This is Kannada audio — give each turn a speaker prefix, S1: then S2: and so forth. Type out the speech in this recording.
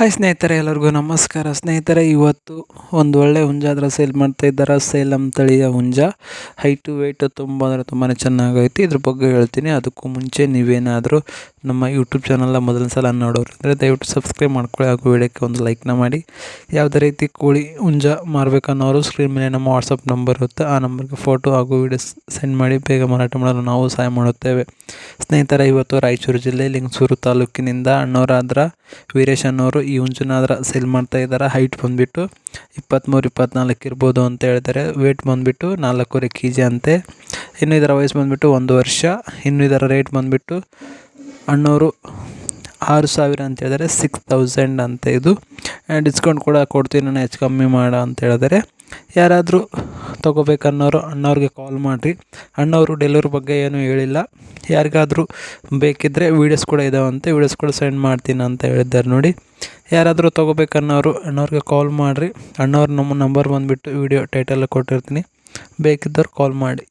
S1: ಹಾಯ್ ಸ್ನೇಹಿತರೆ, ಎಲ್ಲರಿಗೂ ನಮಸ್ಕಾರ. ಸ್ನೇಹಿತರೆ, ಇವತ್ತು ಒಂದು ಒಳ್ಳೆ ಹುಂಜ ಅದರ ಸೇಲ್ ಮಾಡ್ತಾ ಇದ್ದಾರೆ. ಸೇಲಂ ತಳಿಯ ಹುಂಜ. ಹೈಟು ವೆಯ್ಟು ತುಂಬ ಅಂದರೆ ತುಂಬಾ ಚೆನ್ನಾಗೈತಿ. ಇದ್ರ ಬಗ್ಗೆ ಹೇಳ್ತೀನಿ. ಅದಕ್ಕೂ ಮುಂಚೆ ನೀವೇನಾದರೂ ನಮ್ಮ ಯೂಟ್ಯೂಬ್ ಚಾನಲ್ನ ಮೊದಲ ಸಲ ನೋಡೋರು ಅಂದರೆ ದಯವಿಟ್ಟು ಸಬ್ಸ್ಕ್ರೈಬ್ ಮಾಡ್ಕೊಳ್ಳಿ ಹಾಗೂ ವಿಡಿಯೋಕ್ಕೆ ಒಂದು ಲೈಕ್ನ ಮಾಡಿ. ಯಾವುದೇ ರೀತಿ ಕೋಳಿ ಹುಂಜ ಮಾರಬೇಕನ್ನೋರು ಸ್ಕ್ರೀನ್ ಮೇಲೆ ನಮ್ಮ ವಾಟ್ಸಪ್ ನಂಬರ್ ಇರುತ್ತೆ. ಆ ನಂಬರ್ಗೆ ಫೋಟೋ ಹಾಗೂ ವಿಡಿಯೋಸ್ ಸೆಂಡ್ ಮಾಡಿ ಬೇಗ ಮಾರಾಟ ಮಾಡಲು ನಾವು ಸಹಾಯ ಮಾಡುತ್ತೇವೆ. ಸ್ನೇಹಿತರ, ಇವತ್ತು ರಾಯಚೂರು ಜಿಲ್ಲೆ, ಲಿಂಗಸೂರು ತಾಲೂಕಿನಿಂದ ಅಣ್ಣವರಾದ್ರ ವೀರೇಶ್ ಅನ್ನೋರು ಈ ಹುಂಜನಾದ್ರ ಸೇಲ್ ಮಾಡ್ತಾ ಇದ್ದಾರೆ. ಹೈಟ್ ಬಂದುಬಿಟ್ಟು ಇಪ್ಪತ್ತ್ಮೂರು ಇಪ್ಪತ್ತ್ನಾಲ್ಕು ಇರ್ಬೋದು ಅಂತ ಹೇಳ್ತಾರೆ. ವೇಟ್ ಬಂದುಬಿಟ್ಟು ನಾಲ್ಕೂವರೆ ಕೆ ಜಿ ಅಂತೆ. ಇನ್ನು ಇದರ ವಯಸ್ಸು ಬಂದುಬಿಟ್ಟು ಒಂದು ವರ್ಷ. ಇನ್ನು ಇದರ ರೇಟ್ ಬಂದುಬಿಟ್ಟು ಅಣ್ಣವರು ಆರು ಸಾವಿರ ಅಂತ ಹೇಳಿದರೆ ಸಿಕ್ಸ್ ತೌಸಂಡ್ ಅಂತ ಇದು. ಡಿಸ್ಕೌಂಟ್ ಕೂಡ ಕೊಡ್ತೀನಿ ನಾನು, ಹೆಚ್ಚು ಕಮ್ಮಿ ಮಾಡ ಅಂತ ಹೇಳಿದರೆ ಯಾರಾದರೂ ತೊಗೋಬೇಕನ್ನೋರು ಅಣ್ಣವ್ರಿಗೆ ಕಾಲ್ ಮಾಡಿರಿ. ಅಣ್ಣವರು ಡೆಲಿವರಿ ಬಗ್ಗೆ ಏನೂ ಹೇಳಿಲ್ಲ. ಯಾರಿಗಾದರೂ ಬೇಕಿದ್ದರೆ ವೀಡಿಯೋಸ್ ಕೂಡ ಇದಾವಂತೆ ವೀಡಿಯೋಸ್ ಕೂಡ ಸೆಂಡ್ ಮಾಡ್ತೀನಿ ಅಂತ ಹೇಳಿದ್ದಾರೆ ನೋಡಿ. ಯಾರಾದರೂ ತೊಗೋಬೇಕನ್ನೋರು ಅಣ್ಣವ್ರಿಗೆ ಕಾಲ್ ಮಾಡಿರಿ. ಅಣ್ಣವ್ರ ನಮ್ಮ ನಂಬರ್ ಬಂದುಬಿಟ್ಟು ವೀಡಿಯೋ ಟೈಟಲ್ ಕೊಟ್ಟಿರ್ತೀನಿ. ಬೇಕಿದ್ದವ್ರು ಕಾಲ್ ಮಾಡಿ.